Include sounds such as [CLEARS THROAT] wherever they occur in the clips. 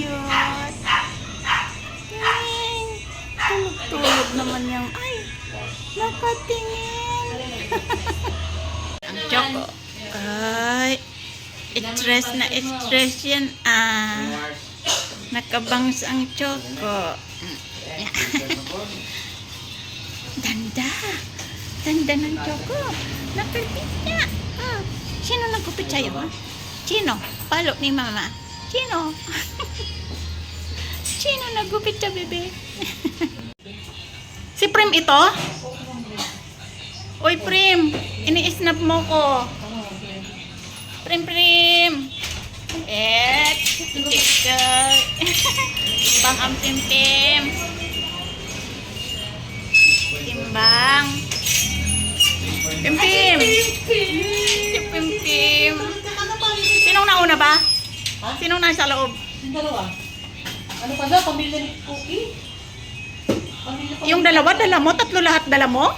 cute. Ting. Tulog-tulog naman yung, ay, nakatingin. Ang choco. Ay, stress na stress yan ah. Nakabangs ang choco. Danda. Danda ng choco. Napipit niya. Ah. Sino nagkupit sa'yo? Sino? Palo ni mama. Sino? Sino nagkupit sa bebe? [LAUGHS] si Prim ito? Uy, Prim. Ini-snap mo ko. Prim, Prim. [LAUGHS] Bang ang pim-pim. Timbang. Pim-pim. Pim-pim. Sinong nauna ba? Sinong nasa loob? Yung dalawa. Ano pa daw? Pamilya ni Cookie? Pamilya pa. Yung dalawa, dala mo? Tatlo lahat dala mo?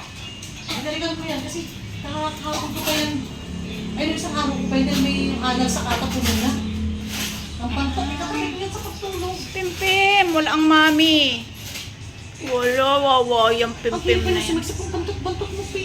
Nagaligan ko yan kasi nakakahapon ko pa yan. Ay, nagsang hapon ko pa yan may anal sa katapunan na. Ang pantot, ikatabi ko yan sa pagtulog. Pim-pim. Wala ang mami. Wala, wawa. Yung Ang pim-pim hirap na na yan. sumagsapong bantot-bantot mo, Pi.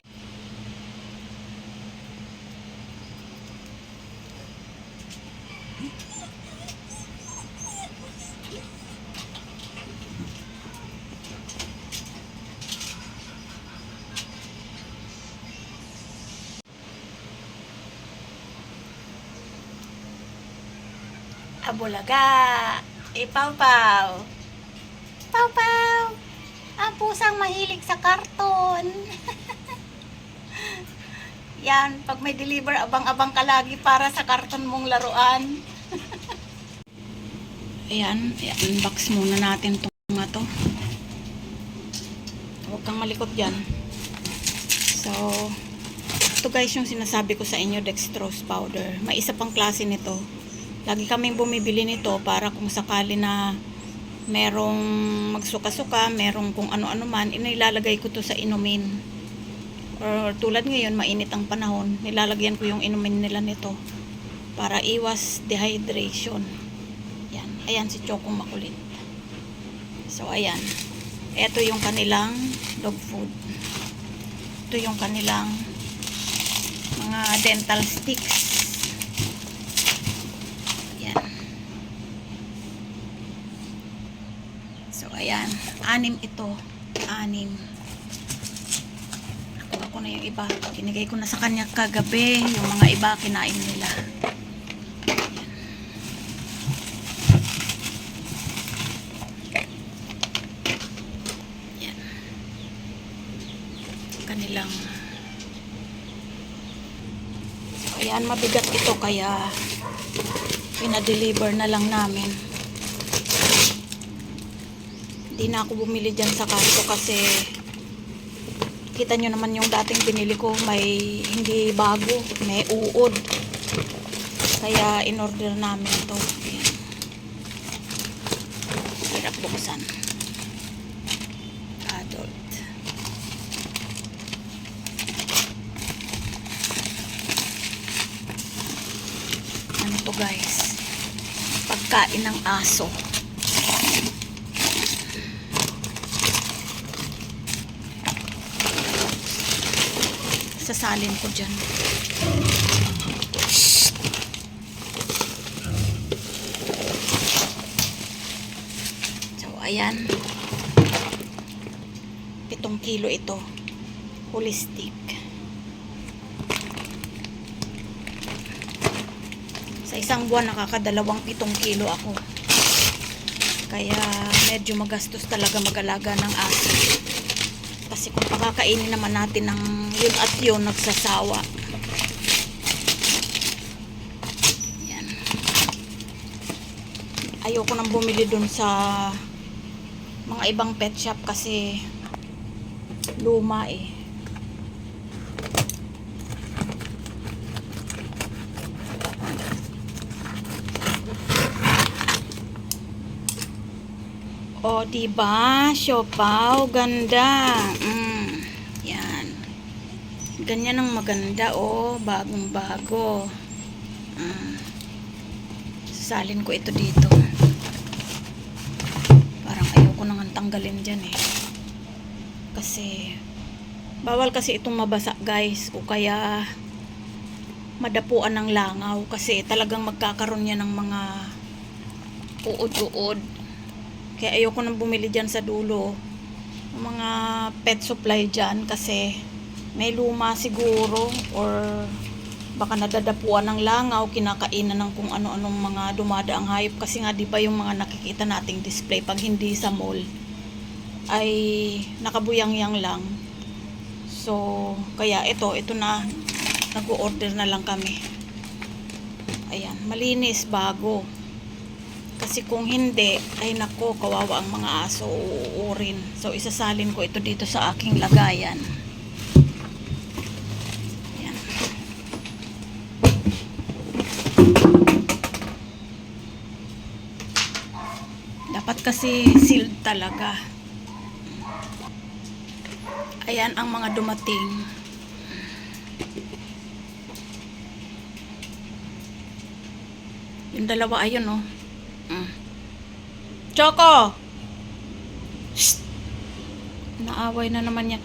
Abulaga. Ipaw-paw. Paw-paw. Ang pusang mahilig sa karton. [LAUGHS] Yan, pag may deliver, abang-abang ka lagi para sa karton mong laruan. [LAUGHS] Ayan, i-unbox muna natin itong mga to. Huwag kang malikot dyan. So, ito guys yung sinasabi ko sa inyo, dextrose powder. May isa pang klase nito. Lagi kaming bumibili nito para kung sakali na merong magsuka-suka, merong kung ano-ano man, inilalagay ko to sa inumin. Or tulad ngayon, mainit ang panahon, nilalagyan ko yung inumin nila nito para iwas dehydration. Yan. Ayan si Chokong makulit. So, ayan. Ito yung kanilang dog food. Ito yung kanilang mga dental sticks. Yan. So, ayan. Anim ito. Anim. Nakuha ko na yung iba. Kinigay ko na sa kanya kagabi. Yung mga iba, kinain nila. Yan. Yan. Kanilang ayan, mabigat ito kaya pinadeliver na lang namin. Hindi na ako bumili dyan sa kanto kasi kita nyo naman yung dating binili ko may hindi bago, may uod. Kaya in-order namin to. Ayan. Hirap buksan. Adult. Ano to guys? Pagkain ng aso. Sasalin ko dyan. So, ayan. Pitong kilo ito. Holistic. Sa isang buwan, nakakadalawang pitong kilo ako. Kaya, medyo magastos talaga mag-alaga ng aso. Kasi kung pakakainin naman natin ng yun at yun, nagsasawa. Yan. Ayoko nang bumili dun sa mga ibang pet shop kasi luma eh. O, diba? Siopaw, ganda. Mm. Ganyan ang maganda, oh. Bagong-bago. Mm. Sasalin ko ito dito. ko nang tanggalin dyan eh. Kasi, bawal kasi itong mabasa guys. O kaya, madapuan ng langaw. Kasi talagang magkakaroon yan ng mga uod-uod. Kaya ayoko nang bumili dyan sa dulo. Mga pet supply dyan kasi may luma siguro or baka nadadapuan ng langaw, kinakainan ng kung ano-anong mga dumadaang hayop kasi nga 'di ba yung mga nakikita nating display pag hindi sa mall ay nakabuyang-yang lang. So, kaya ito, ito na nag-order na lang kami. Ayan, malinis, bago. Kasi kung hindi, ay nako, kawawa ang mga aso, uuurin. So, isasalin ko ito dito sa aking lagayan. Kasi sealed talaga. Ayan ang mga dumating. Yung dalawa ayun oh. Mm. Choco! Shh! Naaway na naman niya.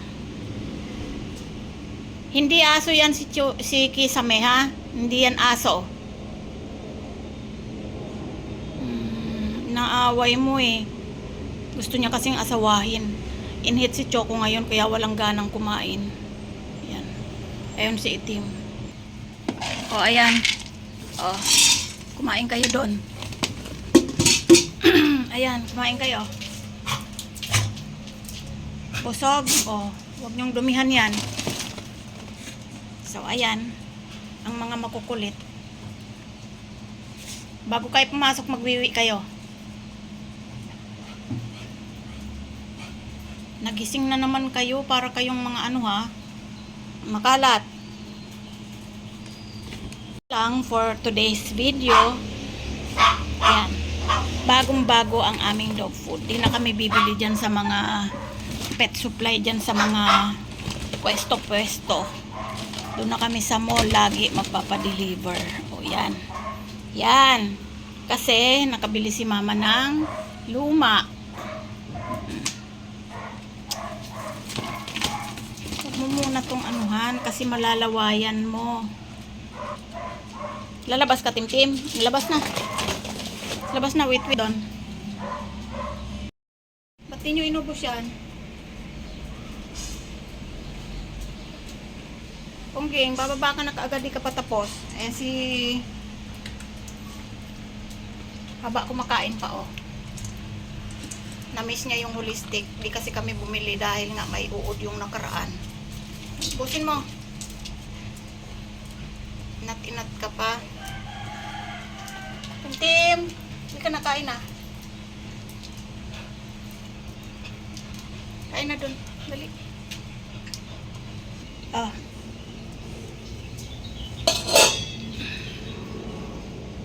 Hindi aso yan si, Cho, si Kisame ha? Hindi yan aso. Naaway mo eh. Gusto niya kasing asawahin. Inhit si Choco ngayon kaya walang ganang kumain. Ayan. Ayun si Itim. O ayan. O. Kumain kayo doon. [CLEARS THROAT] ayan, kumain kayo. Busog. O. Huwag niyong dumihan yan. So, ayan. Ang mga makukulit. Bago kayo pumasok, magwiwi kayo. Nagising na naman kayo para kayong mga ano ha. Makalat. Lang for today's video. Ayan. Bagong-bago ang aming dog food. Di na kami bibili dyan sa mga pet supply dyan sa mga pwesto-pwesto. Doon na kami sa mall lagi magpapadeliver. O yan. Yan. Kasi nakabili si mama ng luma. Huwag mo muna tong anuhan kasi malalawayan mo. Lalabas ka, Tim-Tim. Lalabas na. Labas na, wait, wait doon. Ba't di nyo inubos yan? Pongging, bababa ka na kaagad, di ka pa tapos. Ayan si... Haba kumakain pa, oh. Namiss niya yung holistic. Di kasi kami bumili dahil nga may uod yung nakaraan. Busin mo. Inat-inat ka pa. Tim, hindi ka nakain ah. Kain na dun. Dali. Ah.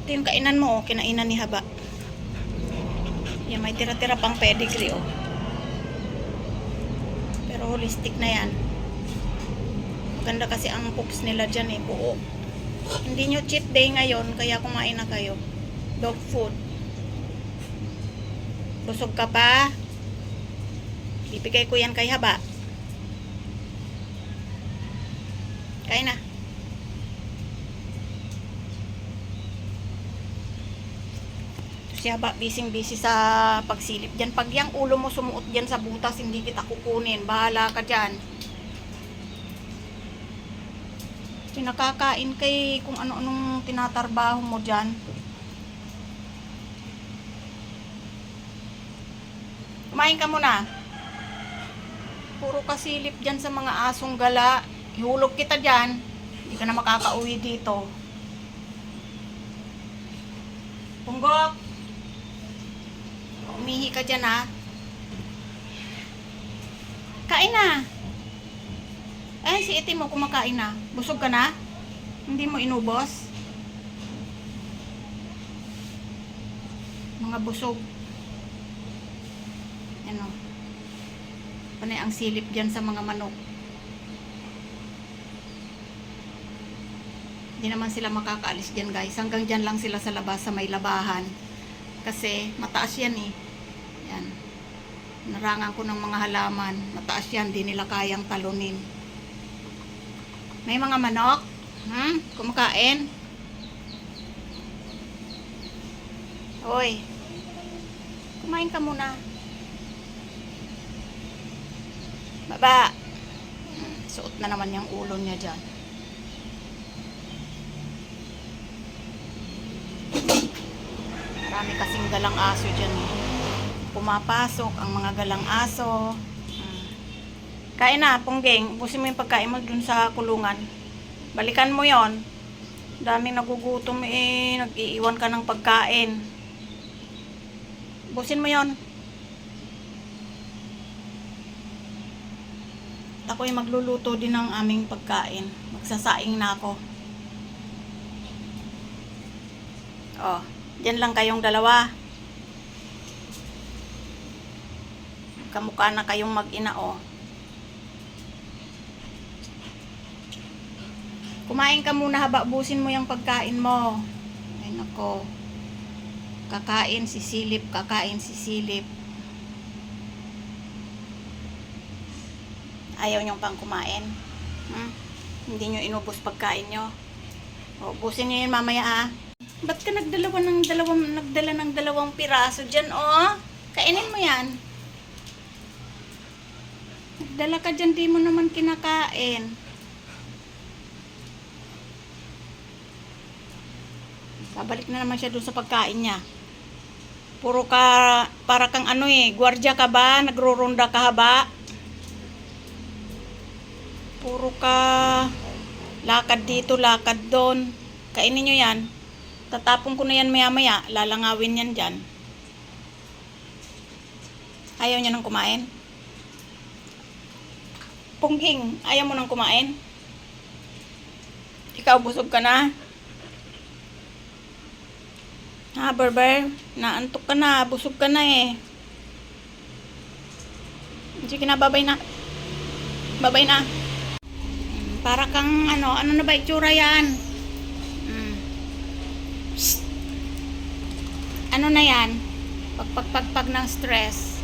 Ito kainan mo, oh. kinainan ni Haba. Yan, may tira-tira pang pedigree, oh. Pero holistic na yan. Maganda kasi ang poops nila dyan, eh, buo. Hindi nyo cheat day ngayon, kaya kumain na kayo. Dog food. Busog ka pa? Ibigay ko yan kay Haba. Kain na. Si Haba, busy-busy sa pagsilip dyan. Pag yung ulo mo sumuot dyan sa butas, hindi kita kukunin. Bahala ka dyan. Pinakakain kay kung ano-anong tinatarbaho mo dyan. Kumain ka muna. Puro kasilip dyan sa mga asong gala. Ihulog kita dyan. Hindi ka na makakauwi dito. Punggok! Umihi ka dyan ha. Kain na. Eh, si Iti mo kumakain na. Busog ka na? Hindi mo inubos? Mga busog. Ano? Panay ang silip dyan sa mga manok. Hindi naman sila makakaalis dyan guys. Hanggang dyan lang sila sa labas sa may labahan. Kasi mataas yan eh. Yan. Narangan ko ng mga halaman. Mataas yan, di nila kayang talunin. May mga manok? Hmm? Kumakain? Hoy. Kumain ka muna. Baba. Suot na naman yung ulo niya dyan. Marami kasing galang aso dyan eh. Pumapasok ang mga galang aso. Kain na, pungging. Ubusin mo yung pagkain mo dun sa kulungan. Balikan mo yon. Daming nagugutom eh. Nag-iiwan ka ng pagkain. Ubusin mo yon. Ako'y magluluto din ng aming pagkain. Magsasaing na ako. Oh, dyan lang kayong dalawa. Kamukha na kayong mag-ina, oh. Kumain ka muna haba busin mo yung pagkain mo. Ay nako. Kakain si Silip, kakain si Silip. Ayaw niyong pang kumain. Hmm? Hindi niyo inubos pagkain niyo. O, busin niyo yun mamaya ah. Ba't ka nagdalawa ng dalawang, nagdala ng dalawang piraso dyan, oh? Kainin mo yan. Nagdala ka dyan, di mo naman kinakain. Babalik na naman siya dun sa pagkain niya. Puro ka, para kang ano eh, gwardya ka ba? Nagro-ronda ka ba? Puro ka, lakad dito, lakad doon. Kainin nyo yan. Tatapon ko na yan maya maya. Lalangawin yan dyan. Ayaw niya nang kumain? Pungging, ayaw mo nang kumain? Ikaw, busog ka na? Ha, Berber? Naantok ka na. Busog ka na eh. Sige na, babay na. Babay na. Mm, Para kang ano, ano na ba itsura yan? Mm. Psst. Ano na yan? Pagpagpagpag ng stress.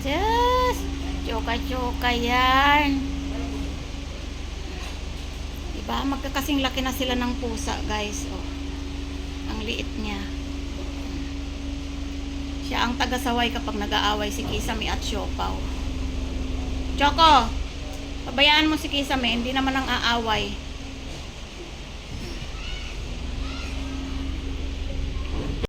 Diyos! Choka-choka yan. Diba? Magkakasing laki na sila ng pusa, guys. Oh. Ang liit niya. Siya ang taga-saway kapag nag-aaway si Kisame at Siopaw. Choco! Pabayaan mo si Kisame, hindi naman ang aaway.